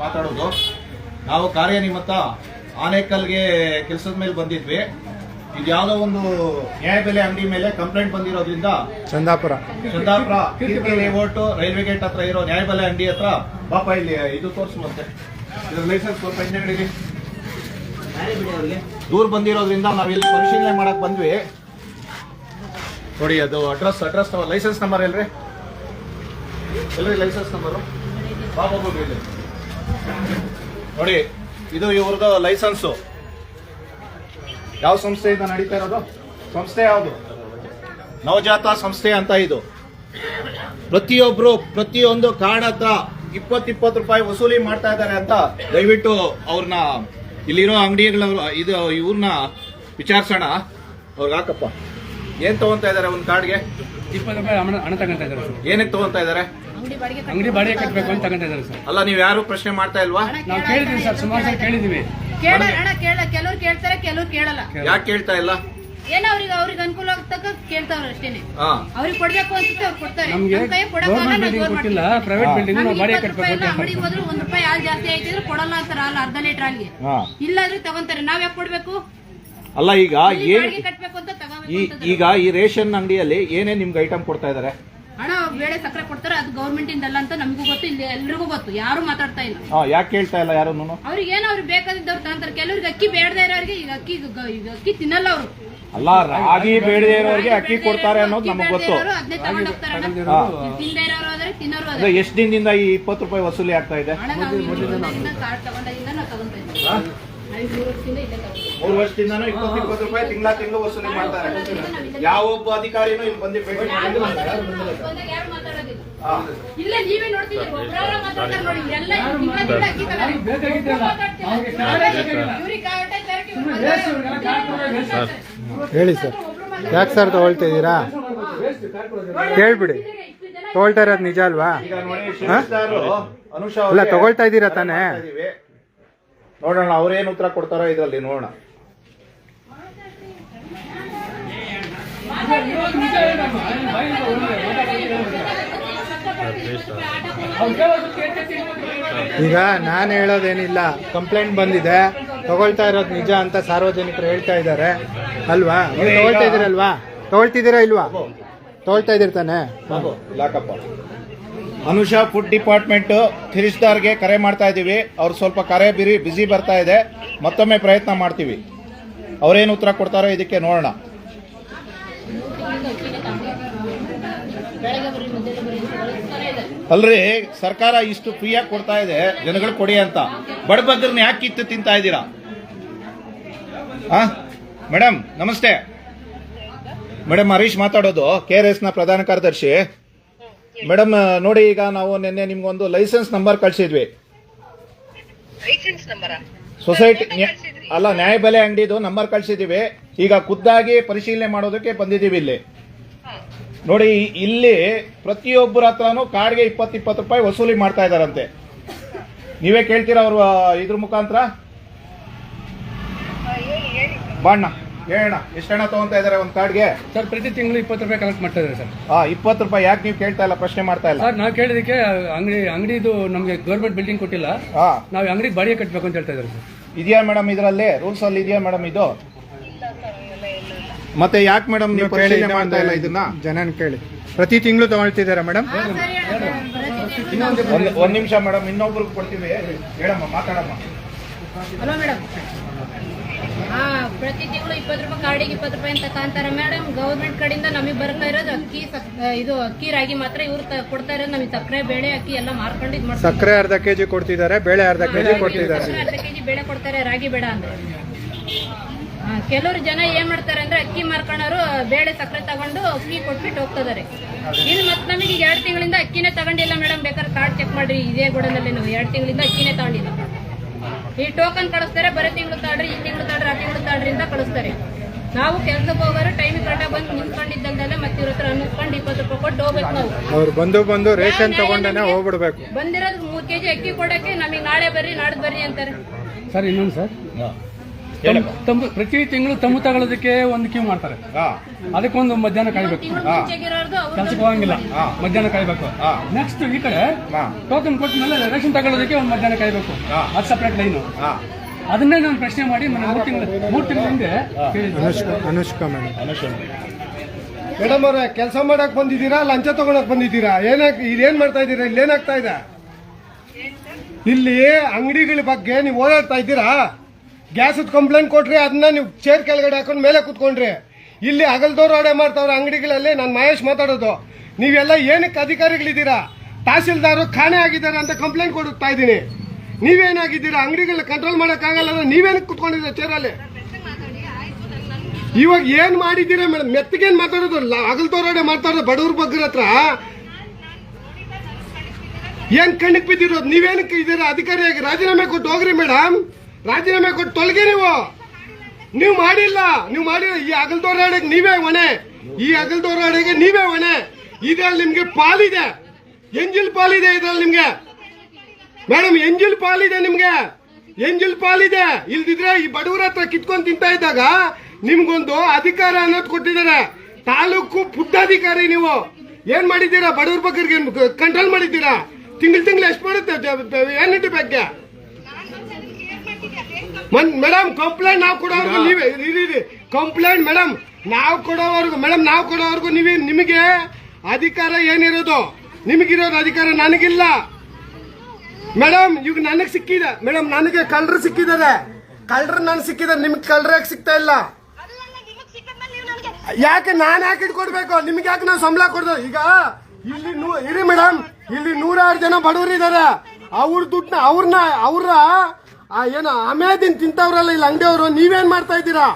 ಮಾತಾಡೋದು. ನಾವು ಕಾರ್ಯನಿಮಿತ್ತ ಆನೇಕಲ್ಗೆ ಕೆಲಸದ ಮೇಲೆ ಬಂದಿದ್ವಿ. ಇದು ಯಾವುದೋ ಒಂದು ನ್ಯಾಯಬೆಲೆ ಅಂಗಡಿ ಮೇಲೆ ಕಂಪ್ಲೇಂಟ್ ಬಂದಿರೋದ್ರಿಂದ ಚಂದಾಪುರ. ಚಂದಾಪುರ ಓಟು ಲೇಔಟ್ ರೈಲ್ವೆ ಗೇಟ್ ಹತ್ರ ಇರೋ ನ್ಯಾಯಬೆಲೆ ಅಂಗಡಿ ಹತ್ರ ಪಾಪ ಇಲ್ಲಿ ಇದು ತೋರಿಸು ಮತ್ತೆ ಇದ್ರ ಲೈಸೆನ್ಸ್ ಸ್ವಲ್ಪ ಹಿಂದೆ ದೂರ ಬಂದಿರೋದ್ರಿಂದ ನಾವಿಲ್ಲಿ ಇಲ್ಲಿ ಪರಿಶೀಲನೆ ಮಾಡಕ್ ಬಂದ್ವಿ. ನೋಡಿ ಅದು ಅಡ್ರೆಸ್ ಅಡ್ರೆಸ್ ಲೈಸೆನ್ಸ್ ನಂಬರ್ ಎಲ್ರಿ ಎಲ್ರಿ ಲೈಸೆನ್ಸ್ ನಂಬರು? ಬಾಬು ಇಲ್ಲಿ. ನೋಡಿ ಇದು ಇವ್ರದ್ದು ಲೈಸೆನ್ಸು. ಯಾವ ಸಂಸ್ಥೆಯಿಂದ ನಡೀತಾ ಇರೋದು? ಸಂಸ್ಥೆ ಯಾವುದು? ನವಜಾತ ಸಂಸ್ಥೆ ಅಂತ ಇದು. ಪ್ರತಿಯೊಬ್ರು ಪ್ರತಿಯೊಂದು ಕಾರ್ಡ್ ಹತ್ರ ಇಪ್ಪತ್ತು ಇಪ್ಪತ್ತು ರೂಪಾಯಿ ವಸೂಲಿ ಮಾಡ್ತಾ ಇದ್ದಾರೆ ಅಂತ ದಯವಿಟ್ಟು ಅವ್ರನ್ನ ಇಲ್ಲಿರೋ ಅಂಗಡಿಗಳ ಇದು ಇವ್ರನ್ನ ವಿಚಾರಿಸೋಣ. ಅವ್ರಿಗೆ ಹಾಕಪ್ಪ. ಏನ್ ತಗೊಂತ ಇದಾರೆ ಒಂದು ಕಾರ್ಡ್ಗೆ ಇಪ್ಪತ್ತು ರೂಪಾಯಿ ಹಣ ತಗೊಂತ ಇದ್ದಾರೆ ಏನಕ್ಕೆ ತಗೊಂತ ಇದಾರೆ ಅಂಗಡಿ ಬಾಡಿಗೆ ಕಟ್ಟಬೇಕು ಅಂತ ತಗೊಂಡಿದ್ದಾರೆ ಸರ್. ಅಲ್ಲ ನೀವು ಯಾರು ಪ್ರಶ್ನೆ ಮಾಡ್ತಾ ಇಲ್ವಾ? ನಾವು ಕೇಳಿದ್ವಿ ಸರ್ ಸುಮಾರು ಸರ್ ಕೇಳಿದೀವಿ. ಕೇಳ ಅಣ್ಣ ಕೇಳ ಕೆಲವ್ರು ಕೇಳ್ತಾರೆ ಕೆಲವ್ರು ಕೇಳಲ್ಲ. ಯಾಕೆ ಕೇಳ್ತಾ ಇಲ್ಲ? ಏನೋ ಅವ್ರಿಗೆ ಅವ್ರಿಗೆ ಅನುಕೂಲ ಆಗ್ತಕ್ಕ ಕೇಳ್ತಾವ್ರ ಅಷ್ಟೇನೆ. ಹಾ. ಅವ್ರಿಗೆ ಕೊಡ್ಬೇಕು ಅನ್ಸುತ್ತೆ ಅವ್ರು ಕೊಡ್ತಾರೆ. ನಮ್ಗೆ ನಮ್ ಕೈ ಕೊಡಕ್ಕಾಗಲ್ಲ, ಗೌರ್ಮೆಂಟ್ ನಾವ್ ಬಿಲ್ಡಿಂಗ್ ಜೋರ್ ಕೊಟ್ಟಿಲ್ಲ ಮಾಡ್ತೀವಿ. ಪ್ರೈವೇಟ್ ಬಿಲ್ಡಿಂಗ್ ನಾವು ನಮ್ಗೆ ಬಾಡಿಗೆ ಇಪ್ಪತ್ತು ಕಟ್ಟಬೇಕು ರೂಪಾಯಿ ಅಂತ ಅಂಗಡಿಗೆ ಹೋದ್ರೆ ಒಂದ್ ರೂಪಾಯಿ ಹಾಲು ಜಾಸ್ತಿ ಆಯ್ತಿದ್ರೆ ಕೊಡಲ್ಲ ಅಂತಾರ ಹಾಲು ಅರ್ಧ ಲೀಟರ್ ಹಾಲಿಗೆ. ಹಾ. ಇಲ್ಲಾದ್ರೆ ತಗೊಂತಾರೆ. ನಾವ್ ಯಾಕೆ ಕೊಡ್ಬೇಕು? ಅಲ್ಲ ಈಗ ಇಲ್ಲಿ ಏನ್ ಬಾಡಿಗೆ ಕಟ್ಬೇಕು ಅಂತ ತಗೋಬೇಕು ಈ. ಈಗ ಈ ರೇಷನ್ ಅಂಗಡಿಯಲ್ಲಿ ಏನೇನ್ ನಿಮ್ಗೆ ಐಟಮ್ ಕೊಡ್ತಾ ಇದಾರೆ? ಬೇಳೆ ಸಕ್ಕರೆ ಕೊಡ್ತಾರೆ ಅದು ಗೌರ್ಮೆಂಟ್ ಇಂದಲ್ಲ ಅಂತ ನಮಗೂ ಗೊತ್ತು ಇಲ್ಲಿ ಎಲ್ರಿಗೂ ಗೊತ್ತು ಯಾರು ಮಾತಾಡ್ತಾ ಇಲ್ಲ. ಹಾ ಯಾಕೆ ಹೇಳ್ತಾ ಇಲ್ಲ ಯಾರು ಅವ್ರಿಗೆ ಏನೋ ಅವ್ರಿಗೆ ಬೇಕಾದಿದ್ದವ್ರು ತಗೊಂತಾರೆ ಕೆಲವ್ರಿಗೆ ಅಕ್ಕಿ ಬೇಡದೇ ಇರೋರಿಗೆ ಈಗ ಅಕ್ಕಿ ಈಗ ಅಕ್ಕಿ ತಿನ್ನಲ್ಲ ಅವರು. ಅಲ್ಲ ರಾಗಿ ಬೇಡದೇ ಇರೋರಿಗೆ ಅಕ್ಕಿ ಕೊಡ್ತಾರೆ ಅನ್ನೋದು ನಮಗೆ ಗೊತ್ತು. ಅದನ್ನೇ ತಗೊಂಡ್ ಹೋಗ್ತಾರೆ ಅಣ್ಣ. ಹಾ. ತಿಂದೇ ಇರೋರು ಆದ್ರೆ ತಿನ್ನೋರು ಅಂದ್ರೆ ಎಷ್ಟು ದಿನದಿಂದ ಈ ಇಪ್ಪತ್ತು ರೂಪಾಯಿ ವಸೂಲಿ ಆಗ್ತಾ ಇದೆ? ಹಣ ನಾವು ಇಲ್ಲಿ ಕಾರ್ಡ್ ತಗೊಂಡಿಂದ ನಾವು ತಗೊಂತಾ ಇದ್ದೀವಿ. ಹಾ? ನಾವು ಮೂರು ವರ್ಷದಿಂದ ವರ್ಷದಿಂದಾನು ಇಪ್ಪತ್ತು ಇಪ್ಪತ್ತು ರೂಪಾಯಿ ತಿಂಗಳ ತಿಂಗಳು ವಸೂಲಿ ಮಾಡ್ತಾರೆ. ಯಾವೊಬ್ಬ ಅಧಿಕಾರಿನೂ ಇಲ್ಲಿ ಬಂದು ಭೇಟಿ ಇಲ್ಲ ನೀವೇ ನೋಡ್ತೀವಿ ಮಾತಾಡ್ತಾರೆ ನೋಡಿ ಎಲ್ಲ ತಿಂಗಳ ತಿಂಗಳ ಅಕ್ಕಿ. ಹೇಳಿ ಸರ್. ಯಾಕೆ ಸರ್ ತಗೊಳ್ತಾ ಇದ್ದೀರಾ? ಕೇಳ್ಬಿಡಿ. ತಗೊಳ್ತಾ ಇರೋದು ನಿಜ ಅಲ್ವಾ? ಈಗ ನೋಡಿ ಶಿವಸ್ತಾರು ಅನುಷಾ ಅಲ್ಲ, ತಗೊಳ್ತಾ ಇದ್ದೀರಾ ತಾನೇ? ನೋಡೋಣ, ಅವ್ರೇನು ಉತ್ತರ ಕೊಡ್ತಾರೋ ಇದರಲ್ಲಿ ನೋಡೋಣ. ಈಗ ನಾನು ಹೇಳೋದೇನಿಲ್ಲ ಕಂಪ್ಲೇಂಟ್ ಬಂದಿದೆ. ತಗೊಳ್ತಾ ಇರೋದು ನಿಜ ಅಂತ ಸಾರ್ವಜನಿಕರು ಹೇಳ್ತಾ ಇದ್ದಾರೆ. ಅಲ್ವಾ? ನೀವು ತಗೊಳ್ತಾ ಇದ್ದೀರಲ್ವಾ? ತಗೊಳ್ತಿದ್ದೀರಾ ಇಲ್ವಾ? ತಗೊಳ್ತಾ ಇದ್ದೀರಿ ತಾನೆ? ಅನುಷಾ ಫುಡ್ ಡಿಪಾರ್ಟ್ಮೆಂಟ್ ಥಿರಿಸ್ದಾರ್ಗೆ ಕರೆ ಮಾಡ್ತಾ ಇದ್ದೀವಿ. ಅವ್ರು ಸ್ವಲ್ಪ ಕರೆ ಬಿರಿ, ಬಿಸಿ ಬರ್ತಾ ಇದೆ. ಮತ್ತೊಮ್ಮೆ ಪ್ರಯತ್ನ ಮಾಡ್ತೀವಿ. ಅವ್ರೇನು ಉತ್ತರ ಕೊಡ್ತಾರೋ ಇದಕ್ಕೆ ನೋಡೋಣ. ಅಲ್ರಿ, ಸರ್ಕಾರ ಇಷ್ಟು ಫ್ರೀಯಾಗಿ ಕೊಡ್ತಾ ಇದೆ. ಜನಗಳು ಕೊಡಿ ಅಂತ. ಬಡಬಗ್ರನ್ನ ಯಾಕೆ ಕಿತ್ತು ತಿಂತಾ ಇದ್ದೀರಾ? ಆ? ಮೇಡಮ್ ನಮಸ್ತೆ. ಮೇಡಮ್ ಹರೀಶ್ ಮಾತಾಡೋದು. ಕೆ ಆರ್ ಎಸ್ನ ಪ್ರಧಾನ ಕಾರ್ಯದರ್ಶಿ. ಮೇಡಮ್ ನೋಡಿ ಈಗ ನಾವು ನಿನ್ನೆ ನಿಮ್ಗೊಂದು license number ಕಳ್ಸಿದ್ವಿ. License number? Society ಅಲ್ಲ ನ್ಯಾಯಬೆಲೆ ಅಂಗಡಿದು ನಂಬರ್ ಕಳ್ಸಿದೀವಿ. ಈಗ ಖುದ್ದಾಗಿ ಪರಿಶೀಲನೆ ಮಾಡೋದಕ್ಕೆ ಬಂದಿದ್ದೀವಿ ಇಲ್ಲಿ. ನೋಡಿ ಇಲ್ಲಿ ಪ್ರತಿಯೊಬ್ಬರ ಹತ್ರನೂ ಕಾರ್ಡ್ಗೆ ಇಪ್ಪತ್ತು ಇಪ್ಪತ್ತು ರೂಪಾಯಿ ವಸೂಲಿ ಮಾಡ್ತಾ ಇದಾರಂತೆ ನೀವೇ ಕೇಳ್ತೀರಾ ಅವರು ಇದ್ರ ಮುಖಾಂತರ? ಬಾಣ್ಣ. ಹೇಳೋಣ ಎಷ್ಟು ಹಣ ತಗೊಂತಾ ಇದಾರೆ ಒಂದು ಕಾರ್ಡ್ಗೆ? ಸರ್ ಪ್ರತಿ ತಿಂಗಳು ಇಪ್ಪತ್ತು ರೂಪಾಯಿ ಕಲೆಕ್ಟ್ ಮಾಡ್ತಾ ಇದ್ದಾರೆ ಸರ್. ಆ ಇಪ್ಪತ್ತು ರೂಪಾಯಿ ಯಾಕೆ ನೀವು ಕೇಳ್ತಾ ಇಲ್ಲ ಪ್ರಶ್ನೆ ಮಾಡ್ತಾ ಇಲ್ಲ? ಸರ್ ನಾವು ಕೇಳಿದಕ್ಕೆ ಅಂಗಡಿ ಅಂಗಡಿದು ನಮಗೆ ಗೌರ್ಮೆಂಟ್ ಬಿಲ್ಡಿಂಗ್ ಕೊಟ್ಟಿಲ್ಲ. ಹಾ ನಾವು ಅಂಗಡಿ ಬಾಡಿಗೆ ಕಟ್ಟಬೇಕು ಅಂತ ಹೇಳ್ತಾ ಇದ್ದಾರೆ ಸರ್. ಇದೆಯಾ ಮೇಡಮ್ ಇದರಲ್ಲಿ? ರೂಲ್ಸ್ ಅಲ್ಲಿ ಇದೆಯಾ ಮೇಡಮ್ ಇದು? ಮತ್ತೆ ಯಾಕೆ ಮೇಡಮ್ ನೀವು ಪರಿಶೀಲನೆ ಮಾಡ್ತಾ ಇಲ್ಲ ಇದನ್ನ? ಜನನ್ ಕೇಳಿ. ಪ್ರತಿ ತಿಂಗಳು ತಗೊಳ್ತಿದ್ದಾರೆ ಮೇಡಮ್ ಒಂದ್ ಒಂದ್ ನಿಮಿಷ ಮೇಡಮ್ ಇನ್ನೊಬ್ರಿಗೆ ಕೊಡ್ತೀವಿ. ಹೇಳಮ್ಮ ಮಾತಾಡಮ್ಮ. ಹಲೋ ಮೇಡಮ್ ಹಾ ಪ್ರತಿ ತಿಂಗಳು ಇಪ್ಪತ್ತು ರೂಪಾಯಿ ಕಾರ್ಡಿಗೆ ಇಪ್ಪತ್ತು ರೂಪಾಯಿ ಅಂತ ತಗೊಂತಾರೆ ಮೇಡಮ್ ಗೌರ್ಮೆಂಟ್ ಕಡೆಯಿಂದ ನಮಗೆ ಬರ್ತಾ ಇರೋದು ಅಕ್ಕಿ ಇದು ಅಕ್ಕಿ ರಾಗಿ ಮಾತ್ರ ಇವ್ರು ಕೊಡ್ತಾ ಇರೋದು. ನಮಗೆ ಸಕ್ಕರೆ ಬೇಳೆ ಅಕ್ಕಿ ಎಲ್ಲ ಮಾರ್ಕೊಂಡು ಇದು ಮಾಡ್ತಾರೆ. ಸಕ್ಕರೆ ಅರ್ಧ ಕೆಜಿ ಕೊಡ್ತಿದ್ದಾರೆ ಬೇಳೆ ಅರ್ಧ ಕೆಜಿ ಕೊಡ್ತಿದ್ದಾರೆ. ಅರ್ಧ ಕೆಜಿ ಬೇಳೆ ಕೊಡ್ತಾರೆ ರಾಗಿ ಬೇಡ ಅಂದ್ರೆ. ಕೆಲವರು ಕೆಲವ್ರು ಜನ ಏನ್ ಮಾಡ್ತಾರೆ ಅಂದ್ರೆ ಅಕ್ಕಿ ಮಾರ್ಕೊಂಡವರು ಬೇಳೆ ಸಕ್ಕರೆ ತಗೊಂಡು ಅಕ್ಕಿ ಕೊಟ್ಬಿಟ್ಟು ಹೋಗ್ತಿದ್ದಾರೆ. ಇಲ್ಲಿ ಮತ್ತೆ ನಮಗೆ ಈಗ ಎರಡು ತಿಂಗಳಿಂದ ಅಕ್ಕಿನೇ ತಗೊಂಡಿಲ್ಲ ಮೇಡಮ್ ಬೇಕಾದ್ರೆ ಕಾರ್ಡ್ ಚೆಕ್ ಮಾಡ್ರಿ ಇದೇ ಗೋಡನಲ್ಲಿ ನಾವು ಎರಡು ತಿಂಗಳಿಂದ ಅಕ್ಕಿನೇ ತಗೊಂಡಿಲ್ಲ. ಈ ಟೋಕನ್ ಕಳಿಸ್ತಾರೆ ಬರೋ ತಿಂಗಳು ತಾಡ್ರಿ ಈ ತಿಂಗಳು ತಾಡ್ರಿ ಆ ತಿಂಗಳು ತಾಡ್ರಿ ಅಂತ ಕಳಿಸ್ತಾರೆ ನಾವು ಕೆಲ್ಸಕ್ಕೆ ಹೋಗೋರು ಟೈಮಿಗೆ ಕರೆಕ್ಟಾಗಿ ಬಂದು ನಿಂತ್ಕೊಂಡಿದ್ದಲ್ದಲ್ಲ ಮತ್ತೆ ಇವ್ರ ಹತ್ರ ಅನ್ನಿಸ್ಕೊಂಡು ಇಪ್ಪತ್ತು ರೂಪಾಯಿ ಕೊಟ್ಟು ಹೋಗ್ಬೇಕು ನಾವು. ಅವ್ರು ಬಂದು ಬಂದು ರೇಷನ್ ತಗೊಂಡೇನೆ ಹೋಗ್ಬಿಡ್ಬೇಕು. ಬಂದಿರೋದು ಮೂರ್ ಕೆಜಿ ಅಕ್ಕಿ ಕೊಡಕ್ಕೆ ನಮಗೆ ನಾಳೆ ಬರ್ರಿ ನಾಡ್ದು ಬರ್ರಿ ಅಂತಾರೆ. ಸರ್ ಇನ್ನೊಂದು ಸರ್. ತಮ್ಮ ಪ್ರತಿ ತಿಂಗಳು ತಮ್ಮ ತಗೊಳ್ಳೋದಕ್ಕೆ ಒಂದು ಕ್ಯೂ ಮಾಡ್ತಾರೆ. ಹಾ. ಅದಕ್ಕೊಂದು ಮಧ್ಯಾಹ್ನ ಕಾಯ್ಬೇಕು. ಕೆಲಸಕ್ಕೆ ಹೋಗಂಗಿಲ್ಲ. ಹಾ. ಮಧ್ಯಾಹ್ನ ಕಾಯ್ಬೇಕು. ಹಾ. ನೆಕ್ಸ್ಟ್ ಈ ಕಡೆ ಹಾ. ಟೋಕನ್ ಕೊಟ್ಟ ಮೇಲೆ ರೇಷನ್ ತಗೊಳ್ಳೋದಕ್ಕೆ ಒಂದು ಮಧ್ಯಾಹ್ನ ಕಾಯ್ಬೇಕು. ಹಾ. ಅದು ಸಪ್ರೇಟ್ ಲೈನು ಹಾ. ಅದನ್ನೇ ನಾನು ಪ್ರಶ್ನೆ ಮಾಡಿ ಮೊನ್ನೆ ಮೂರು ತಿಂಗಳು ಮೂರು ತಿಂಗಳ ಹಿಂದೆ ಕೇಳಿದ್ದೆ. ಅನುಷ್ಕಾ ಅನುಷ್ಕಾ ಮೇಡಮ್. ಮೇಡಮ್. ಅವ್ರೆ ಕೆಲಸ ಮಾಡಕ್ ಬಂದಿದ್ದೀರಾ? ಲಂಚ ತಗೊಳಕ್ ಬಂದಿದ್ದೀರಾ? ಏನಾಗ್ ಇಲ್ಲೇನ್ ಮಾಡ್ತಾ ಇದ್ದೀರಾ? ಇಲ್ಲೇನಾಗ್ತಾ ಇದೆ? ಇಲ್ಲಿ ಅಂಗಡಿಗಳ ಬಗ್ಗೆ ನೀವು ಓಡಾಡ್ತಾ ಇದ್ದೀರಾ? ಗ್ಯಾಸ್ ಕಂಪ್ಲೇಂಟ್ ಕೊಟ್ರಿ ಅದನ್ನ ನೀವು ಚೇರ್ ಕೆಳಗಡೆ ಹಾಕೊಂಡು ಮೇಲೆ ಕುತ್ಕೊಂಡ್ರಿ. ಇಲ್ಲಿ ಅಗಲ್ದವ್ರು ಆಡೆ ಮಾಡ್ತಾವ್ರೆ ಅಂಗಡಿಗಳಲ್ಲಿ ನಾನು ಮಹೇಶ್ ಮಾತಾಡೋದು. ನೀವೆಲ್ಲ ಏನಕ್ಕೆ ಅಧಿಕಾರಿಗಳಿದ್ದೀರಾ? ತಹಸೀಲ್ದಾರು ಖಾಣೆ ಆಗಿದ್ದಾರೆ ಅಂತ ಕಂಪ್ಲೇಂಟ್ ಕೊಡುತ್ತಾ ಇದ್ದೀನಿ. ನೀವೇನಾಗಿದ್ದೀರಾ? ಅಂಗಡಿಗಳನ್ನ ಕಂಟ್ರೋಲ್ ಮಾಡೋಕ್ಕಾಗಲ್ಲ ಅಂದ್ರೆ ನೀವೇನಕ್ಕೆ ಕುತ್ಕೊಂಡಿದ್ದೀರಾ ಚೇರಲ್ಲಿ ಇವಾಗ ಏನ್ ಮಾಡಿದ್ದೀರಾ ಮೇಡಮ್? ಮೆತ್ತಗೇನ್ ಮಾತಾಡೋದು? ಅಗಲ್ತೋರಾಡೆ ಮಾತಾಡೋದು ಬಡವ್ರ ಬಗ್ಗೆ ಹತ್ರ? ಏನ್ ಕಣ್ಣಿಗೆ ಬಿದ್ದಿರೋದು? ನೀವೇನಕ್ಕೆ ಇದ್ದೀರಾ? ಅಧಿಕಾರಿಯಾಗಿ ರಾಜೀನಾಮೆ ಕೊಟ್ಟು ಹೋಗ್ರಿ ಮೇಡಮ್. ರಾಜೀನಾಮೆ ಕೊಟ್ಟು ತೊಲಗಿ ನೀವು. ನೀವು ಮಾಡಿಲ್ಲ. ನೀವು ಮಾಡಿಲ್ಲ. ಈ ಅಗಲ್ತೋರಾಡೆಗೆ ನೀವೇ ಹೊಣೆ. ಈ ಅಗಲ್ತೋರಾಡೆಗೆ ನೀವೇ ಹೊಣೆ. ಇದ್ರಲ್ಲಿ ನಿಮ್ಗೆ ಪಾಲಿದೆ. ಎಂಜಿಲ್ ಪಾಲಿದೆ ಇದ್ರಲ್ಲಿ ನಿಮ್ಗೆ. ಮೇಡಮ್ ಎಂಜಿಲ್ ಪಾಲಿದೆ ನಿಮ್ಗೆ? ಎಂಜಿಲ್ ಪಾಲಿದೆ. ಇಲ್ದಿದ್ರೆ ಈ ಬಡವರ ಹತ್ರ ಕಿತ್ಕೊಂಡ್ ತಿಂತಾ ಇದ್ದಾಗ ನಿಮ್ಗೊಂದು ಅಧಿಕಾರ ಅನ್ನೋದು ಕೊಟ್ಟಿದ್ದಾರೆ. ತಾಲೂಕು ಪುಟ್ಟಾಧಿಕಾರಿ ನೀವು. ಏನ್ ಮಾಡಿದ್ದೀರಾ ಬಡವ್ರ ಬಗ್ಗೆ ಕಂಟ್ರೋಲ್ ಮಾಡಿದ್ದೀರಾ? ತಿಂಗಳು ತಿಂಗಳು ಎಷ್ಟು ಮಾಡುತ್ತೆ ಏನಿಟಿ ಬಗ್ಗೆ? ಮೇಡಮ್ ಕಂಪ್ಲೇಂಟ್ ನಾವು ಕೊಡೋವರೆಗೂ ನೀವೇ ಇರಿ, ಕಂಪ್ಲೇಂಟ್ ಮೇಡಮ್ ನಾವು ಕೊಡೋವರೆಗೂ ಮೇಡಮ್ ನಾವು ಕೊಡೋವರೆಗೂ ನೀವೇ ನಿಮಗೆ ಅಧಿಕಾರ ಏನಿರೋದು? ನಿಮಗಿರೋದು ಅಧಿಕಾರ ನನಗಿಲ್ಲ. ಮೇಡಮ್, ಇವಾಗ ನನಗೆ ಸಿಕ್ಕಿದೆ. ಮೇಡಮ್, ನನಗೆ ಕಳ್ಳರು ಸಿಕ್ಕಿದ್ದಾರೆ. ಕಳ್ಳರು ನಾನು ಸಿಕ್ಕಿದ್ದಾರೆ. ನಿಮ್ಗೆ ಕಳ್ಳರು ಯಾಕೆ ಸಿಗ್ತಾ ಇಲ್ಲ? ಯಾಕೆ ನಾನು ಯಾಕೆ ಇಟ್ಕೊಡ್ಬೇಕು? ನಿಮ್ಗೆ ಯಾಕೆ ನಾನು ಸಂಬಳ ಕೊಡ್ದು? ಈಗ ಇಲ್ಲಿ ನೂ ಇರಿ ಮೇಡಮ್. ಇಲ್ಲಿ ನೂರಾರು ಜನ ಬಡವರು ಇದ್ದಾರೆ ಅವ್ರ ದುಡ್ಡನ್ನ ಅವ್ರನ್ನ ಅವ್ರ ಏನು ಅಮೇದಿನ್ ತಿಂತವ್ರಲ್ಲ ಇಲ್ಲಿ ಅಂಗಡಿಯವರು, ನೀವೇನ್ ಮಾಡ್ತಾ ಇದ್ದೀರಾ?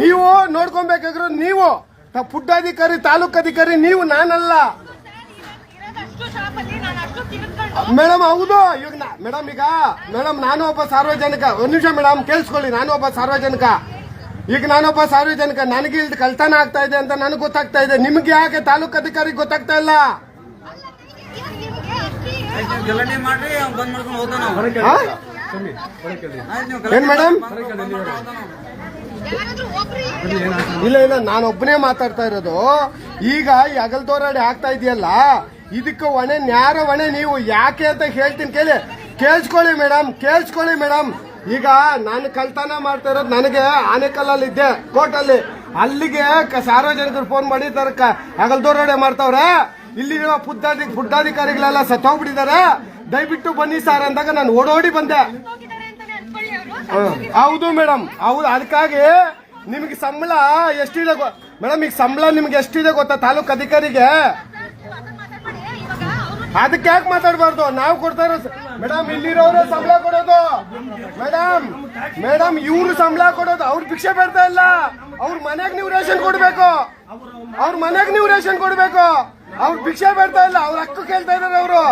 ನೀವು ನೋಡ್ಕೊಬೇಕಾಗಿರೋ ನೀವು. ಫುಡ್ ಅಧಿಕಾರಿ, ತಾಲೂಕು ಅಧಿಕಾರಿ, ನೀವು ನಾನಲ್ಲ. ಮೇಡಮ್ ಹೌದು. ಇವಾಗ ಮೇಡಮ್ ಈಗ ಮೇಡಮ್ ನಾನು ಒಬ್ಬ ಸಾರ್ವಜನಿಕ. ಒಂದ್ ನಿಮಿಷ ಮೇಡಮ್ ಕೇಳಿಸ್ಕೊಳ್ಳಿ. ನಾನು ಒಬ್ಬ ಸಾರ್ವಜನಿಕ. ಈಗ ನಾನೊಬ್ಬ ಸಾರ್ವಜನಿಕ. ನನಗೆ ಇಲ್ಲಿ ಕಳ್ತನ ಆಗ್ತಾ ಇದೆ ಅಂತ ನನಗೆ ಗೊತ್ತಾಗ್ತಾ ಇದೆ. ನಿಮ್ಗೆ ಯಾಕೆ ತಾಲೂಕು ಅಧಿಕಾರಿ ಗೊತ್ತಾಗ್ತಾ ಇಲ್ಲ? ಏನ್ ಮೇಡಮ್? ಇಲ್ಲ ಇಲ್ಲ. ನಾನು ಒಬ್ಬನೇ ಮಾತಾಡ್ತಾ ಇರೋದು. ಈಗ ಈ ಅಗಲ್ದೋರಾಡಿ ಆಗ್ತಾ ಇದೆಯಲ್ಲ? ಇದಕ್ಕೆ ಹೊಣೆ, ನ್ಯಾರ ಹೊಣೆ ನೀವು ಯಾಕೆ ಅಂತ ಹೇಳ್ತೀನಿ ಕೇಳಿ. ಕೇಳಿಸ್ಕೊಳ್ಳಿ ಮೇಡಮ್ ಕೇಳಿಸ್ಕೊಳ್ಳಿ ಮೇಡಮ್ ಈಗ ನಾನು ಕಳ್ತನ ಮಾಡ್ತಾ ಇರೋದು ನನಗೆ ಆನೆಕಲ್ಲಲ್ಲಿ ಇದ್ದೆ, ಕೋರ್ಟಲ್ಲಿ. ಅಲ್ಲಿಗೆ ಸಾರ್ವಜನಿಕರು ಫೋನ್ ಮಾಡಿ ಹಗಲ್ ಅಗಲ್ದೋರಾಡೆ ಮಾಡ್ತಾವ್ರೆ. ಇಲ್ಲಿರೋ ಫುಡ್ಡಾಧಿ ಫುಡ್ಡಾಧಿಕಾರಿಗಳೆಲ್ಲ ಸತ್ತೋಗ್ಬಿಟ್ಟಿದ್ದಾರೆ. ದಯವಿಟ್ಟು ಬನ್ನಿ ಸರ್ ಅಂದಾಗ ನಾನು ಓಡೋಡಿ ಬಂದೆ. ಹೌದು ಮೇಡಮ್ ಹೌದು, ಅದಕ್ಕಾಗಿ ನಿಮಗೆ ಸಂಬಳ ಎಷ್ಟಿದೆ ಮೇಡಮ್ ಈಗ ಸಂಬಳ ನಿಮ್ಗೆ ಎಷ್ಟಿದೆ ಗೊತ್ತಾ ತಾಲೂಕು ಅಧಿಕಾರಿಗೆ? ಅದಕ್ಕೆ ಯಾಕೆ ಮಾತಾಡಬಾರ್ದು? ನಾವು ಕೊಡ್ತಾ ಇರೋ ಮೇಡಮ್ ಇಲ್ಲಿರೋರು ಸಂಬಳ ಕೊಡೋದು. ಮೇಡಮ್ ಮೇಡಮ್, ಇವ್ರು ಸಂಬಳ ಕೊಡೋದು. ಅವ್ರು ಭಿಕ್ಷೆ ಬರ್ತಾ ಇಲ್ಲ. ಅವ್ರ ಮನೆಗೆ ನೀವು ರೇಷನ್ ಕೊಡ್ಬೇಕು. ಅವ್ರ ಮನೆಗೆ ನೀವು ರೇಷನ್ ಕೊಡ್ಬೇಕು. ಅವ್ರ ಭಿಕ್ಷೆ ಬರ್ತಾ ಇಲ್ಲ. ಅವ್ರ ಹಕ್ಕು ಕೇಳ್ತಾ ಇದಾರೆ ಅವರು.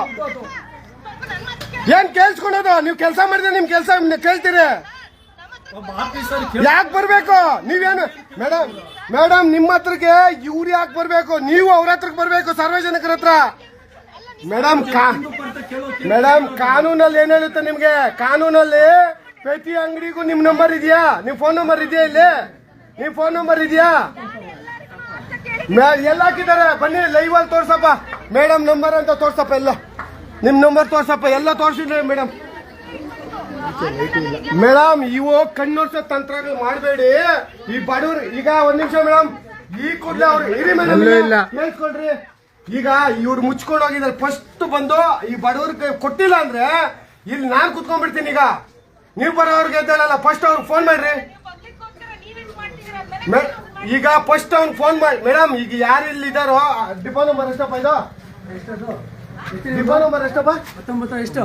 ಏನ್ ಕೇಳಿಸ್ಕೊಳೋದು ನೀವು ಕೆಲಸ ಮಾಡಿದ್ರೆ ನಿಮ್ ಕೆಲಸ ಕೇಳ್ತೀರಿ. ಯಾಕೆ ಬರ್ಬೇಕು? ನೀವೇನು ಮೇಡಮ್ ಮೇಡಮ್, ನಿಮ್ಮ ಹತ್ರಕ್ಕೆ ಇವ್ರು ಯಾಕೆ ಬರ್ಬೇಕು? ನೀವು ಅವ್ರ ಹತ್ರಕ್ಕೆ ಬರ್ಬೇಕು, ಸಾರ್ವಜನಿಕರ ಹತ್ರ. ಮೇಡಮ್ ಮೇಡಮ್ ಕಾನೂನಲ್ಲಿ ಏನ್ ಹೇಳುತ್ತೆ ನಿಮ್ಗೆ? ಕಾನೂನಲ್ಲಿ ಪ್ರತಿ ಅಂಗಡಿಗೂ ನಿಮ್ ನಂಬರ್ ಇದೆಯಾ? ನಿಮ್ ಫೋನ್ ನಂಬರ್ ಇದೆಯಾ ಇಲ್ಲಿ? ನಿಮ್ ಫೋನ್ ನಂಬರ್ ಇದೆಯಾ? ಎಲ್ಲ ಹಾಕಿದ್ದಾರೆ. ಬನ್ನಿ ಲೈವ್ ಅಲ್ಲಿ ತೋರ್ಸಪ್ಪ. ಮೇಡಮ್ ನಂಬರ್ ಅಂತ ತೋರ್ಸಪ್ಪ ಎಲ್ಲ. ನಿಮ್ ನಂಬರ್ ತೋರ್ಸಪ್ಪ. ಎಲ್ಲ ತೋರ್ಸಿದ್ರೆ ಮೇಡಮ್. ಮೇಡಮ್ ಇವು ಕಣ್ಣೋರ್ಸೋ ತಂತ್ರಗಳು ಮಾಡಬೇಡಿ. ಈ ಬಡವ್ರು ಈಗ ಒಂದ್ ನಿಮಿಷ ಮೇಡಮ್. ಈ ಕೂಡ ಅವ್ರು ಇರಿ ಮೇಡಮ್. ಕೇಳಿಸ್ಕೊಳ್ರಿ ಈಗ ಇವ್ರು ಮುಚ್ಕೊಂಡು ಹೋಗಿದ್ದಾರೆ. ಫಸ್ಟ್ ಬಂದು ಈ ಬಡವ್ರಿಗೆ ಕೊಟ್ಟಿಲ್ಲ ಅಂದ್ರೆ ಇಲ್ಲಿ ನಾನ್ ಕುತ್ಕೊಂಡ್ಬಿಡ್ತೀನಿ ಈಗ. ನೀವು ಬರೋರ್ಗೆ ಎದ್ದೇಳಲ್ಲ ಫಸ್ಟ್ ಅವ್ರಿಗೆ ಫೋನ್ ಮಾಡ್ರಿ. ಈಗ ಫಸ್ಟ್ ಅವ್ನ್ ಫೋನ್ ಮಾಡಿ ಮೇಡಮ್ ಈಗ ಯಾರು ಇಲ್ಲಿ ಇದಾರೋ ಡಿಪೋ ನಂಬರ್ ಎಷ್ಟಪ್ಪ ಇದು? ಡಿಪೋ ನಂಬರ್ ಎಷ್ಟಪ್ಪ? ಹತ್ತೊಂಬತ್ತು ಎಷ್ಟು?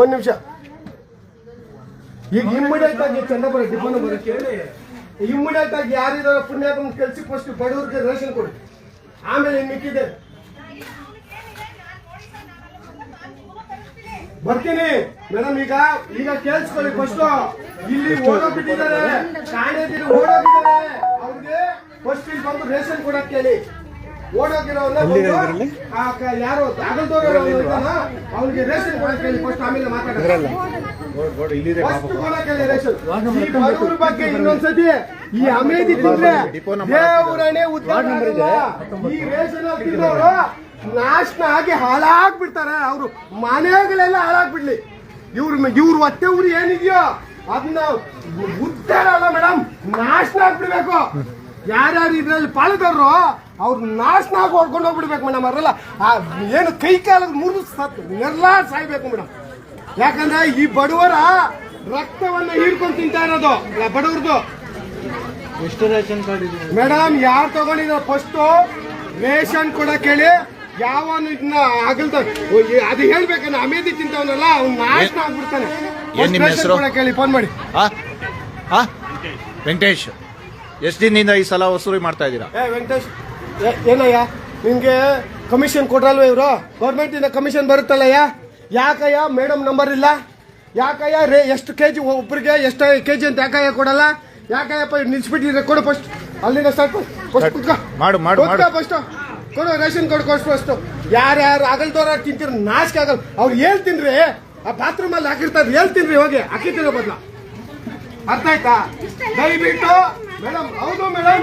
ಒಂದ್ ನಿಮಿಷ. ಈಗ ಇಮ್ಮಿಡಿಯೇಟ್ ಆಗಿ ಚಂದ್ರಪುರ ಡಿಪೋ ನಂಬರ್ ಇಮ್ಮಿಡಿಯೇಟ್ ಆಗಿ ಯಾರಿದಾರೋ ಪುಣ್ಯಾತ್ಮ ಕೆಲ್ಸಕ್ಕೆ ಫಸ್ಟ್ ಬಡವ್ರಿಗೆ ರೇಷನ್ ಕೊಡಿ. ಆಮೇಲೆ ಮಿಕ್ಕಿದೆ ಬರ್ತೀನಿ. ಮೇಡಮ್ ಈಗ ಈಗ ಕೇಳಿಸ್ಕೊಳ್ಳಿ ಫಸ್ಟ್ ಇಲ್ಲಿ ಓಡೋಗ್ಬಿಟ್ಟಿದ್ದಾರೆ ಕಾಣೆದಿರು ಓಡೋಗಿದ್ದಾರೆ ಅವ್ರಿಗೆ ಫಸ್ಟ್ ಇಲ್ಲಿ ಬಂದು ರೇಷನ್ ಕೊಡಕ್ ಕೇಳಿ. ಕ- ಯಾರು ಆಗಲ್ದವ್ರು ರೇಷನ್ ಕೊಡಕ್ ಫಸ್ಟ್ ಆಮೇಲೆ ಮಾತಾಡೋಣ ಇಲ್ಲಿದೆ ಫಸ್ಟ್ ಕೊಡಕ್ಕೆ ರೇಷನ್. ಈ ಬಡವ್ರ ಬಗ್ಗೆ ಇನ್ನೊಂದ್ಸತಿ ಈ ಅಮೇದಿ ತಿಂದ್ರೆ ದೇವರನೇ ಈ ರೇಷನ್ ನಾಶನ ಆಗಿ ಹಾಳಾಗ್ಬಿಡ್ತಾರೆ. ಅವರು ಮನೆಗಳೆಲ್ಲ ಹಾಳಾಗ್ಬಿಡ್ಲಿ. ಇವ್ರ ಇವ್ರ ಒತ್ತೆ ಊರು ಏನಿದೆಯೋ ಅದನ್ನ ಉದ್ದಾರ ಅಲ್ಲ ಮೇಡಮ್ ನಾಶನ ಆಗ್ಬಿಡ್ಬೇಕು. ಯಾರ್ಯಾರು ಇದ್ರಲ್ಲಿ ಪಾಲದವ್ರು ಅವ್ರು ನಾಶನ ಆಗಿ ಹೊಡ್ಕೊಂಡು ಹೋಗ್ಬಿಡ್ಬೇಕು ಮೇಡಮ್ ಅವರೆಲ್ಲ ಆ ಏನು ಕೈ ಕಾಲ ಮುರಿದು ಸತ್ ನೆಲ್ಲ ಸಾಯ್ಬೇಕು ಮೇಡಮ್ ಯಾಕಂದ್ರೆ ಈ ಬಡವರ ರಕ್ತವನ್ನ ಹೀರ್ಕೊಂಡು ತಿಂತಾ ಇರೋದು. ಬಡವ್ರದ್ದು ಎಷ್ಟು ರೇಷನ್ ಕಾರ್ಡ್ ಇದೆ? ಮೇಡಮ್ ಯಾರು ತಗೊಂಡಿದ್ರು ಫಸ್ಟು ರೇಷನ್ ಕೊಡಕ್ಕೆ ಹೇಳಿ ಯಾವನು ಇದನ್ನ ಆಗಲ್ದ ಅದು ಹೇಳ್ಬೇಕನ್ನ ಅಮೇದಿ ತಿಂತವನಲ್ಲ ಅವ್ನು ನಾಶನ ಆಗ್ಬಿಡ್ತಾನೆ. ಏನ್ ನಿಮ್ಮ ಹೆಸರು? ಹೇಳಿ ಫೋನ್ ಮಾಡಿ. ಆ? ಆ? ವೆಂಕಟೇಶ್. ಎಷ್ಟು ದಿನದಿಂದ ಈ ಸಲ ವಸೂಲಿ ಮಾಡ್ತಾ ಇದ್ದೀರಾ? ಏ ವೆಂಕಟೇಶ್ ಏ- ಏನಯ್ಯ ನಿಮ್ಗೆ ಕಮಿಷನ್ ಕೊಡ್ರಲ್ವ ಇವರು? ಗೌರ್ಮೆಂಟ್ ಇಂದ ಕಮಿಷನ್ ಬರುತ್ತಲ್ಲಯ್ಯ? ಯಾಕಯ್ಯ ಮೇಡಮ್ ನಂಬರ್ ಇಲ್ಲ? ಯಾಕಯ್ಯ ರೇ ಎಷ್ಟು ಕೆ ಜಿ ಒಬ್ಬರಿಗೆ ಎಷ್ಟು ಕೆ ಜಿ ಅಂತ ಯಾಕಯ್ಯ ಕೊಡಲ್ಲ? ಯಾಕಯ್ಯಪ್ಪ ನಿಲ್ಸ್ಬಿಟ್ಟಿದ್ರೆ ಕೊಡು ಫಸ್ಟ್ ಅಲ್ಲಿಂದ ಸ್ಟಾರ್ಟ್ ಫಸ್ಟ್ ಮಾಡು, ಮಾಡು, ಮಾಡು. ಫಸ್ಟ್ ಕೊಡು ರೇಷನ್ ಕಾರ್ಡ್ ಕೊಡು ಅಷ್ಟು ಯಾರ್ಯಾರು ಆಗಲ್ದವ್ರ ತಿಂತೀರ ನಾಚಿಕೆ ಆಗಲ್ಲ ಅವ್ರು ಹೇಳ್ತೀನ್ರಿ. ಆ ಬಾತ್ರೂಮ್ ಅಲ್ಲಿ ಹಾಕಿರ್ತಾರೆ ಹೇಳ್ತೀನ್ರಿ ಹೋಗಿ. ಅಕ್ಕಿ ತಿನ್ನೋ ಬದಲ. ಅರ್ಥ ಆಯ್ತಾ? ದಯವಿಟ್ಟು ಮೇಡಮ್ ಹೌದು ಮೇಡಮ್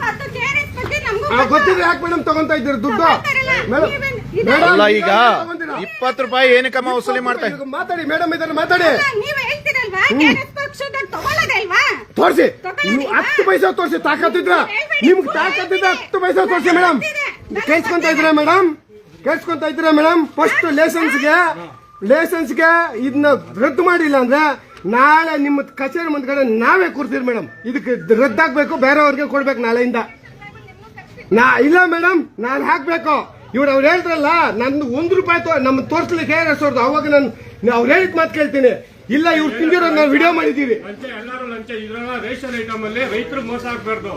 ಗೊತ್ತಿದ್ರೆ ಗೊತ್ತಿದೆ ಯಾಕೆ ಮೇಡಮ್ ತಗೊಂತಾ ಇದ್ದೀರಿ ದುಡ್ಡು? ಮೇಡಮ್ ಮೇಡಮ್ ಈಗ? ಇಪ್ಪತ್ತು ರೂಪಾಯಿ ಏನಕ್ಕಮ್ಮ ವಸೂಲಿ ಮಾಡ್ತಾ ಮಾತಾಡಿ ಮೇಡಮ್ ಇದನ್ನ ಮಾತಾಡಿ. ನೀವ್ ಹೇಳ್ತೀರಲ್ವಾ? ಕೆರೆಸ್ ಪಕ್ಷದಲ್ಲಿ ತಗೊಳ್ಳೋದಲ್ವಾ ತೋರಿಸಿ. ನೀವು ಹತ್ತು ಪೈಸೆ ತೋರಿಸಿ ತಾಕತ್ತಿದ್ರ. ನಿಮ್ಗೆ ತಾಕತ್ತಿದ್ರ ಹತ್ತು ಪೈಸಾ ತೋರಿಸಿ ಮೇಡಮ್ ಕೇಳಿಸ್ಕೊಂತ ಇದ್ದೀರಾ ಮೇಡಮ್? ಕೇಳಿಸ್ಕೊಂತ ಇದ್ದೀರಾ ಮೇಡಮ್? ಫಸ್ಟ್ ಲೇಸನ್ಸ್ಗೆ ಲೇಸನ್ಸ್ಗೆ ಇದನ್ನ ರದ್ದು ಮಾಡಿಲ್ಲ ಅಂದ್ರೆ ನಾಳೆ ನಿಮ್ಮ ಕಚೇರಿ ಮುಂದ್ಗಡೆ ನಾವೇ ಕೂರ್ತೀವಿ ಮೇಡಮ್. ಇದಕ್ಕೆ ರದ್ದಾಗಬೇಕು, ಬೇರೆಯವ್ರಿಗೆ ಕೊಡ್ಬೇಕು ನಾಳೆಯಿಂದ. ನಾ, ಇಲ್ಲ ಮೇಡಮ್, ನಾನು ಹಾಕ್ಬೇಕು. ಇವ್ರು ಅವ್ರು ಹೇಳಿದ್ರಲ್ಲ ನನ್ನ ಒಂದು ರೂಪಾಯಿ ನಮ್ಮ ತೋರಿಸ್ಲಿಕ್ಕೆ ಹೆಸರ್ದು ಅವಾಗ ನಾನು ಅವ್ರು ಹೇಳಿದ ಮಾತು ಕೇಳ್ತೀನಿ. ಇಲ್ಲ ಇವ್ರು ತಿಂದಿರೋ ನಾವು ವಿಡಿಯೋ ಮಾಡಿದ್ದೀವಿ. ಎಲ್ಲರೂ ಲಂಚ. ಇದ್ರಲ್ಲ ರೇಷನ್ ಐಟಮ್ ಅಲ್ಲಿ ರೈತರು ಮೋಸ ಆಗ್ಬಾರ್ದು.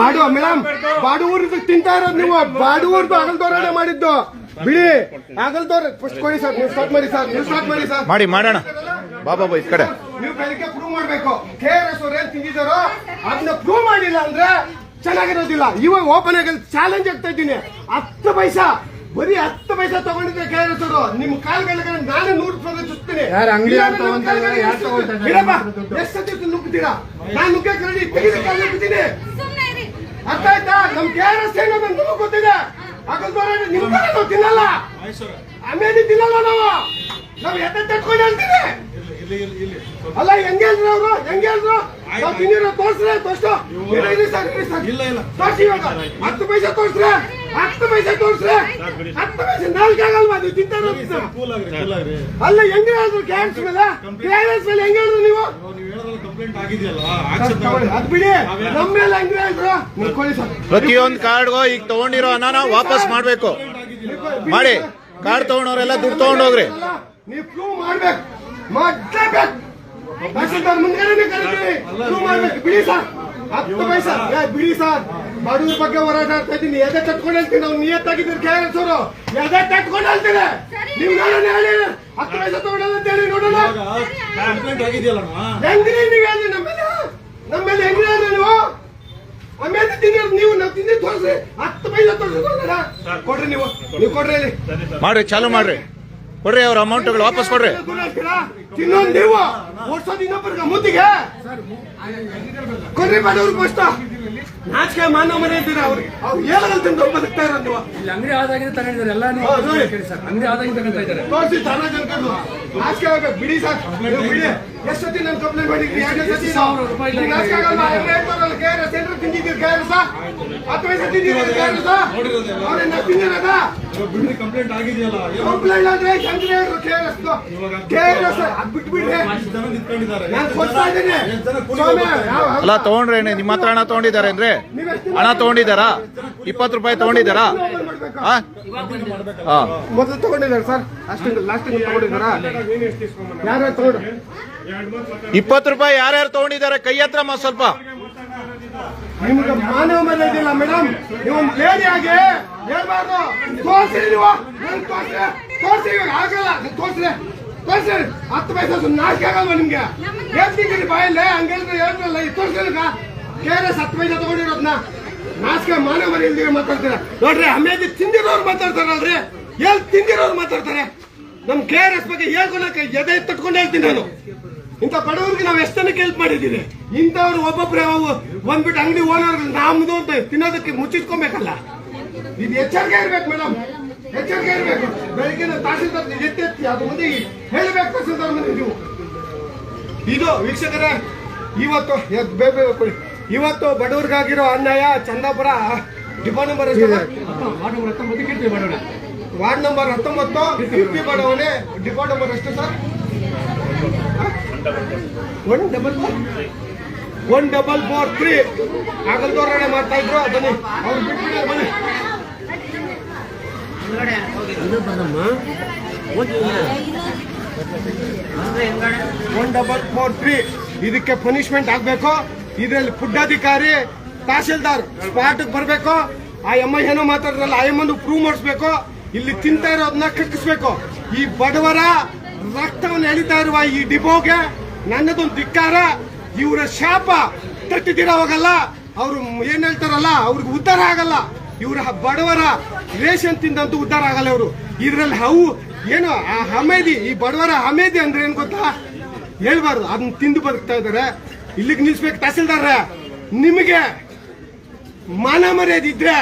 ಬಾಡು ಮೇಡಮ್ ಬಾಡುವರ್ದು ತಿಂತಾ ಇರೋದು ನೀವು. ಬಾಡುವರ್ದು ಅಗಲ್ದೋರಣೆ ಮಾಡಿದ್ದು. ಬಿಡಿ. ಅಗಲ್ದೋರ ಫಸ್ಟ್ ಕೊಡಿ ಸರ್ ನೀವು ಸ್ಟಾರ್ಟ್ ಮಾಡಿ ಸರ್ ನೀವು ಸ್ಟಾರ್ಟ್ ಮಾಡಿ ಸರ್. ಮಾಡಿ ಮಾಡೋಣ. ಬಾಬಾ ಬಾಯ್ ಕಡೆ. ನೀವು ಬೆಳಿಗ್ಗೆ ಪ್ರೂವ್ ಮಾಡ್ಬೇಕು. ಕೆ ಆರ್ ಎಸ್ ಅವ್ರು ಏನ್ ತಿಂದಿದ್ದಾರೋ ಅದನ್ನ ಪ್ರೂವ್ ಮಾಡಿಲ್ಲ ಅಂದ್ರೆ ಚೆನ್ನಾಗಿರೋದಿಲ್ಲ. ಇವಾಗ ಓಪನ್ ಆಗಿ ಚಾಲೆಂಜ್ ಆಗ್ತಾ ಇದ್ದೀನಿ. ಹತ್ತು ಪೈಸಾ. ಬರೀ ಹತ್ತು ಪೈಸಾ ತಗೊಂಡಿದ್ರೆ ಕೆ ಆರ್ ಎಸ್ ಅವರು. ನಿಮ್ ಕಾಲ್ಗಳಿಗೆ ನಾನೇ ನೂರು ರೂಪಾಯಿ ಚುತ್ತೀನಿ ಯಾರು ಅಂಗಡಿ ಯಾರು? ಯಾರು? ಎಷ್ಟು ಸತಿ ನುಗ್ಗುತ್ತೀರಾ? ನಾನು ತೆಗೆದು ಕಾಲ್ ಅರ್ಥ ಆಯ್ತಾ? ನಮ್ ಕೆ ಆರ್ ಎಸ್ ಏನೋ ನಮ್ಗೆ ಗೊತ್ತಿದೆ ನಿಮ್ ಕಡೆ ನಾವು ತಿನ್ನಲ್ಲ. ಆಮೇಲೆ ತಿನ್ನಲ್ಲ ನಾವು. ನಾವು ಎತ್ತ ತಟ್ಕೊಂಡು ಹೇಳ್ತೀವಿ ಅಲ್ಲ ಹೆಂಗೆ ಹೇಳಿದ್ರು ಅವರು? ಹೆಂಗೆ ಹೇಳಿದ್ರು ನಾವು ತಿನ್ನಿರೋ ತೋರ್ಸ್ರೆ ಇಲ್ಲ ಇಲ್ಲ. ತೋರ್ಸಿ ಇವಾಗ. ಹತ್ತು ಪೈಸೆ ತೋರ್ಸ್ರೆ. ಹತ್ತು ಪೈಸೆ ತೋರ್ಸ್ರೆ ಹತ್ತು ಪೈಸೆ ನೀವು ತಿಂತಾರ ಅಲ್ಲ ಹೆಂಗೆ ಹೇಳಿದ್ರು ಕ್ಯಾನ್ಸ್ ಮೇಲೆ ಮೇಲೆ ಹೆಂಗ ಹೇಳಿದ್ರು ನೀವು? ಅದ್ ಬಿಡಿ. ನಮ್ಮ ಮೇಲೆ ಹೆಂಗೆ ಹೇಳಿದ್ರು ನೀವು ಕೊಡಿ ಸರ್. ಪ್ರತಿಯೊಂದು ಕಾರ್ಡ್ಗೂ ಈಗ ತಗೊಂಡಿರೋ ಅನ್ನ ವಾಪಸ್ ಮಾಡಬೇಕು. ಮಾಡಿ. ಕಾರ್ಡ್ ತಗೊಂಡವ್ರೆಲ್ಲ ದುಡ್ಡು ತಗೊಂಡೋಗ್ರಿ ನೀವು ಪ್ರೂವ್ ಮಾಡ್ಬೇಕು. ಮಾಡ್ಲೇಬೇಕು. ಬಿಡಿ ಸರ್. ಹತ್ತು ಪೈಸಾ. ಬಿಡಿ ಸರ್. ಬಡವ್ರ ಬಗ್ಗೆ ಹೋರಾಟ ಆಗ್ತಾ ಇದ್ದೀನಿ. ಎದೆ ತಟ್ಕೊಂಡು ಹೇಳ್ತೀನಿ. ನಾವು ನಿಯತ್ತಾಗಿದ್ದೀರಿ ಕೆ ಎಸ್ ಅವರು. ಎದೆ ತಟ್ಕೊಂಡು ಹೇಳ್ತೀರ ನಿಮ್ ನಾನು ಹೇಳಿ. ಹತ್ತು ಪೈಸಾ ತಗೊಳ್ಳಲ್ಲ ಅಂತ ಹೇಳಿ ನೋಡೋಣ. ಹೆಂಗ್ರಿ ನೀವು ಹೇಳಿ ನಮ್ಮ ಮೇಲೆ ಹೆಂಗ್ರಿ ಹೇಳಿ ನೀವು? ಆಮೇಲೆ ತಿಂದಿರೋದು ನೀವು ನಾವು ತಿಂದಿದ್ದು ತೋರಿಸ್ರಿ ಹತ್ತು ಪೈಸಾ ತೋರಿಸಿ ಕೊಡ್ರಿ ನೀವು. ನೀವು ಕೊಡ್ರಿ ಮಾಡ್ರಿ ಚಾಲು ಮಾಡ್ರಿ. ಕೊಡ್ರಿ ಅವ್ರ ಅಮೌಂಟ್ಗಳು ವಾಪಸ್ ಕೊಡ್ರಿ. ತಿನ್ನೋದು ನೀವು ಓಡ್ಸೋದು ಇನ್ನೊಬ್ಬರಿಗೆ ಮುದ್ದಿಗೆ ಕೊಡ್ರಿ ಬಡವ್ರು ಫಸ್ಟ್ ನಾಚಿಕೆ ಮಾನ ಮನೆ ಇದ್ದೀರಾ ಅವ್ರಿಗೆ ಅವ್ರು ಹೇಳಲ್ಲ ತಿಂದು ಬದುಕ್ತಾ ಇರೋದು ನೀವು. ಇಲ್ಲಿ ಅಂಗಡಿ ಆದಾಗಿಂದ ತಗೊಂಡಿದ್ದಾರೆ ಎಲ್ಲ ನೀವು ಸರ್. ಅಂಗಡಿ ಆದಾಗಿಂದ ತಗೊಂತಾ ಇದ್ದಾರೆ. ತೋರಿಸಿ ತಾನ ನಾಚಿಕೆ ಆಗ ಬಿಡಿ ಸಾಕು. ಬಿಡಿ. ಎಷ್ಟು ಸತಿ ನಾನು ಕಂಪ್ಲೇಂಟ್ ಮಾಡಿದ್ರಿ ಎರಡು ಸತಿ ನಾಚಿಕೆ ಆಗಲ್ಲ ಎಲ್ಲ ಕೆ ಆರ್ ಎಸ್ ಏನ್ರ ತಿಂದಿದ್ದೀರಿ ಕೆ ಆರ್ ಎಸ್ ಹತ್ತು ತಿಂದಿದ್ದೀರಿ ಕೆ ಆರ್ ಎಸ್ ಅವ್ರನ್ನ ತಿಂದಿರೋದ? ಕಂಪ್ಲೇಂಟ್ ಆಗಿದೆಯಲ್ಲ ಕಂಪ್ಲೇಂಟ್ ಅಂದ್ರೆ ಹೆಂಗ್ರಿ K R S K R S ಅಲ್ಲ ತಗೊಂಡ್ರೆ ನಿಮ್ಮ ಹತ್ರ ಹಣ ತಗೊಂಡಿದ್ದಾರೆ ಅಂದ್ರೆ? ಹಣ ತಗೊಂಡಿದ್ದಾರಾ? ಇಪ್ಪತ್ತು ರೂಪಾಯಿ ತಗೊಂಡಿದ್ದಾರಾ? ಆ. ಮೊದಲು ತಗೊಂಡಿದ್ದಾರೆ ಸರ್. ಅಷ್ಟು ಲಾಸ್ಟ್ ತಗೊಂಡಿದ್ದಾರಾ? ಯಾರು ತಗೊಂಡ್ರು ಇಪ್ಪತ್ತು ರೂಪಾಯಿ ಯಾರ್ಯಾರು ತಗೊಂಡಿದ್ದಾರೆ? ಕೈ ಹತ್ರ ಮ ಸ್ವಲ್ಪ. ನಿಮ್ಗೆ ಮಾನವ ಮೇಲೆ ಇದಿಲ್ಲ ಮೇಡಮ್ ನೀವು ಒಂದು ಲೇಡಿ ಆಗಿ ಹೇಳ್ಬಾರ್ದು. ತೋರಿಸಿ ನೀವು. ತೋರಿಸಿ ಆಗಲ್ಲ. ತೋರ್ಸ್ರಿ. ತೋರ್ಸ್ರಿ ಹತ್ತು ಪೈಸೆ ನಾಚಿಕೆ ಆಗಲ್ವಾ ನಿಮ್ಗೆ? ಹೇಳ್ತಿದ್ದೀರಿ ಬಾಯಲ್ಲೇ? ಹಂಗೇಳಿದ್ರೆ ಹೇಳ್ರಲ್ಲ ಈ ತೋರ್ಸ್ರಿ ಕೆ ಆರ್ ಎಸ್ ಹತ್ತು ಪೈಸೆ ತಗೊಂಡಿರೋದ್ನ ನಾಚಿಕೆ ಮಾನವ ಮನೆ ಇಲ್ದಿರ ಮಾತಾಡ್ತೀರ. ನೋಡ್ರಿ ಅಮೇಜಿ ತಿಂದಿರೋರು ಮಾತಾಡ್ತಾರಲ್ರಿ? ಎಲ್ಲಿ ತಿಂದಿರೋರು ಮಾತಾಡ್ತಾರೆ? ನಮ್ ಕೆ ಆರ್ ಎಸ್ ಬಗ್ಗೆ ಹೇಳ್ಕೊಳಕ್ಕೆ ಎದೆ ತಟ್ಕೊಂಡು ಹೇಳ್ತೀನಿ ನಾನು. ಇಂಥ ಬಡವ್ರಿಗೆ ನಾವು ಎಷ್ಟನ್ನಕ್ಕೆ ಹೆಲ್ಪ್ ಮಾಡಿದ್ದೀವಿ ಇಂಥವ್ರು ಒಬ್ಬೊಬ್ರೆ ಅವು ಬಂದ್ಬಿಟ್ಟು ಅಂಗಡಿ ಓನರ್ ನಮ್ದು ಅಂತ ತಿನ್ನೋದಕ್ಕೆ ಮುಚ್ಚಿಟ್ಕೊಬೇಕಲ್ಲ. ಇದು ಎಚ್ಚರಿಕೆ ಇರ್ಬೇಕು ಮೇಡಮ್ ಎಚ್ಚರಿಕೆ ಇರಬೇಕು ಬೆಳಗಿನ ತಹಸೀಲ್ದಾರ್ ಎತ್ತೆತ್ತಿ ಅದು ಮುಂದೆ ಹೇಳಬೇಕು ತಹಸೀಲ್ದಾರ್ ಮುಂದೆ ನೀವು. ಇದು ವೀಕ್ಷಕರೇ, ಇವತ್ತು ಕೊಡಿ. ಇವತ್ತು ಬಡವರಿಗಾಗಿರೋ ಅನ್ಯಾಯ Chandapura depot number ward number ಹತ್ತೊಂಬತ್ತು ಫಿಫ್ಟಿ ಬಡವಣೆ ಡಿಪೋ ನಂಬರ್ ಎಷ್ಟು sir? One double one double four three. ಆಗಲ್ದೋರಣೆ ಮಾಡ್ತಾ ಇದ್ರು ಅದನ್ನೇ. ಅವ್ರು ಬನ್ನಿ ಒನ್ ಡಬಲ್ ಫೋರ್ ತ್ರೀ ಇದಕ್ಕೆ ಪನಿಷ್ಮೆಂಟ್ ಆಗ್ಬೇಕು? ಇದರಲ್ಲಿ ಫುಡ್ಡಾಧಿಕಾರಿ ತಹಸೀಲ್ದಾರ್ ಸ್ಪಾಟ್ ಬರಬೇಕು? ಆ ಎಮ್ಮ ಏನೋ ಮಾತಾಡಿದ್ರಲ್ಲ, ಆ ಎಮ್ಮನ್ನು ಪ್ರೂವ್ ಮಾಡಿಸ್ಬೇಕು? ಇಲ್ಲಿ ತಿಂತ ಇರೋದನ್ನ ಕಕ್ಕಿಸ್ಬೇಕು? ಈ ಬಡವರ ರಕ್ತವನ್ನು ಎಳಿತಾ ಇರುವ ಈ ಡಿಪೋಗೆ ನನ್ನದೊಂದು ಧಿಕ್ಕಾರ, ಇವರ ಶಾಪ ತಟ್ಟಿದ್ದೀರ ಹೋಗಲ್ಲ ಅವರು ಏನ್ ಹೇಳ್ತಾರಲ್ಲ, ಅವ್ರಿಗೆ ಉದ್ಧಾರ ಆಗಲ್ಲ. ಇವರ ಬಡವರ ರೇಷನ್ ತಿಂದಂತೂ ಉದ್ಧಾರ ಆಗಲ್ಲ ಇವರು. ಇದ್ರಲ್ಲಿ ಹವು ಏನು, ಆ ಹಮೇದಿ, ಈ ಬಡವರ ಹಮೇದಿ ಅಂದ್ರೆ ಏನ್ ಗೊತ್ತಾ? ಹೇಳ್ಬಾರ್ದು, ಅದನ್ನ ತಿಂದು ಬದುಕ್ತಾ ಇದಾರೆ ಇಲ್ಲಿಗೆ ನಿಲ್ಸ್ಬೇಕು ತಹಸೀಲ್ದಾರ ನಿಮಗೆ ಮಾನ ಮರ್ಯಾದೆ ಇದ್ರೆ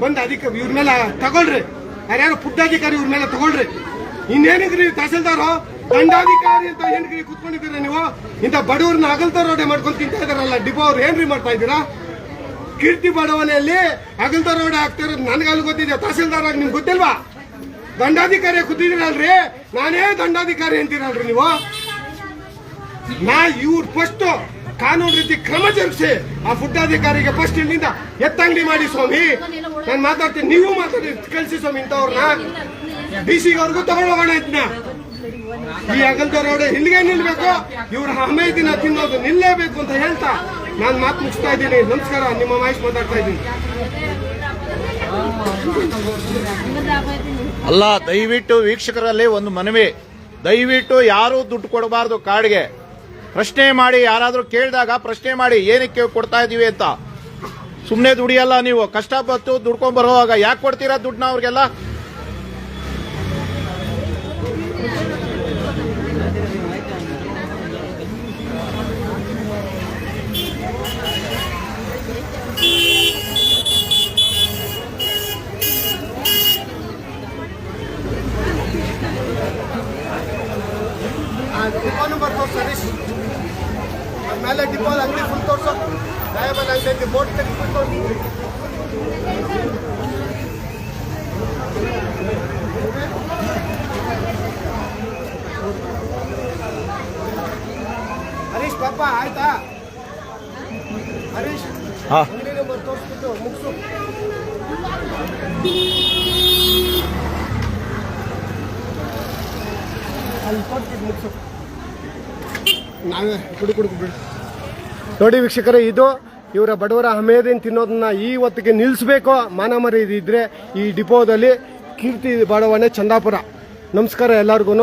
ಬಂದು ಅಧಿಕ ಇವ್ರ ಮೇಲೆ ತಗೊಳ್ರಿ ಯಾರ್ಯಾರು ಪುಟ್ಟಾಧಿಕಾರಿ ಇವ್ರ ಮೇಲೆ ತಗೊಳ್ರಿ. ಇನ್ನೇನಿದ್ರಿ ತಹಸೀಲ್ದಾರು? ದಂಡಾಧಿಕಾರಿ ಅಂತ ಏನ್ರಿ ಕುತ್ಕೊಂಡಿದ್ದೀರಾ ನೀವು? ಇಂಥ ಬಡವ್ರನ್ನ ಅಗಲ್ತ ರೋಡೆ ಮಾಡ್ಕೊಂಡು ತಿಂತಾ ಇದಾರಲ್ಲ ಡಿಪೋ ಅವ್ರು ಏನ್ರಿ ಮಾಡ್ತಾ ಇದ್ದೀರಾ? ಕೀರ್ತಿ ಬಡಾವಣೆಯಲ್ಲಿ ಅಗಲ್ತ ರೋಡೆ ಆಗ್ತಾ ಇರೋದು ಅಲ್ಲಿ ಗೊತ್ತಿದೆ ತಹಸೀಲ್ದಾರ್ ನಿಮ್ಗೆ ಗೊತ್ತಿಲ್ವಾ? ದಂಡಾಧಿಕಾರಿ ಕೂತಿದ್ದೀರಲ್ರಿ ನಾನೇ ದಂಡಾಧಿಕಾರಿ ಅಂತೀರಲ್ರಿ ನೀವು? ನಾ ಇವ್ರು ಫಸ್ಟ್ ಕಾನೂನು ರೀತಿ ಕ್ರಮ ಜರುಗಿಸಿ ಆ ಫುಡ್ ಅಧಿಕಾರಿಗೆ ಫಸ್ಟ್ ಇಲ್ಲಿಂದ ಎತ್ತಂಗಡಿ ಮಾಡಿ ಸ್ವಾಮಿ. ನಾನು ಮಾತಾಡ್ತೀನಿ, ನೀವು ಮಾತಾಡಿ, ಕಳಿಸಿ ಸ್ವಾಮಿ ಇಂಥವ್ರನ್ನ. ಡಿ ಸಿ ಅವ್ರಿಗೂ ತಗೊಂಡೋಗೋಣ ಇದನ್ನ ಈ ಅಗಲ್ದ ರೋಡ್ ಇಲ್ಲಿಗೆ ನಿಲ್ಬೇಕು? ಇವ್ರ ಹಮೇದಿನ ತಿನ್ನೋದು ನಿಲ್ಲೇಬೇಕು ಅಂತ ಹೇಳ್ತಾ ನಾನು ಮಾತು ಮುಗಿಸ್ತಾ ಇದ್ದೀನಿ. ನಮಸ್ಕಾರ, ನಿಮ್ಮ ಮಾಹಿತಿ ಮಾತಾಡ್ತಾ ಇದ್ದೀನಿ. ಅಲ್ಲ, ದಯವಿಟ್ಟು ವೀಕ್ಷಕರಲ್ಲಿ ಒಂದು ಮನವಿ. ದಯವಿಟ್ಟು ಯಾರೂ ದುಡ್ಡು ಕೊಡಬಾರ್ದು ಕಾರ್ಡ್ಗೆ ಪ್ರಶ್ನೆ ಮಾಡಿ, ಯಾರಾದರೂ ಕೇಳಿದಾಗ ಪ್ರಶ್ನೆ ಮಾಡಿ, ಏನಕ್ಕೆ ಕೊಡ್ತಾ ಇದ್ದೀವಿ ಅಂತ. ಸುಮ್ಮನೆ ದುಡಿಯಲ್ಲ ನೀವು. ಕಷ್ಟಪಟ್ಟು ದುಡ್ಕೊಂಡ್ ಬರೋವಾಗ ಯಾಕೆ ಕೊಡ್ತೀರಾ ದುಡ್ಡನ್ನ ಅವ್ರಿಗೆಲ್ಲ? ಆಮೇಲೆ ಡಿಪೋ ಅಂಗಡಿ ಫುಲ್ ತೋರ್ಸು. ದಯಮಾಡಿ ಅಂಗಡಿ ಫುಲ್ ತೆಗೆದ್ಬಿಟ್ಟು ಹರೀಶ್ ಪಾಪ ಆಯ್ತಾ? ಹರೀಶ್ ಅಂಗಡಿ ನಂಬರ್ ತೋರಿಸ್ಬಿಟ್ಟು ಮುಗಿಸು. ಅಲ್ಲಿ ಕೊಡ್ತಿದ್ದು ಮುಗಿಸು. ನಾವೇ ಕುಡಿ ಕುಡುಕು ಬಿಡು. ನೋಡಿ ವೀಕ್ಷಕರೇ, ಇದು ಇವರ ಬಡವರ ಹಮೇದಿನ ತಿನ್ನೋದನ್ನ ಈ ಹೊತ್ತಿಗೆ ನಿಲ್ಲಿಸ್ಬೇಕು ಮಾನ ಮರ್ಯಾದೆ ಇದ್ರೆ ಈ ಡಿಪೋದಲ್ಲಿ ಕೀರ್ತಿ ಬಡವಣೆ ಚಂದಾಪುರ. ನಮಸ್ಕಾರ ಎಲ್ಲರಿಗೂ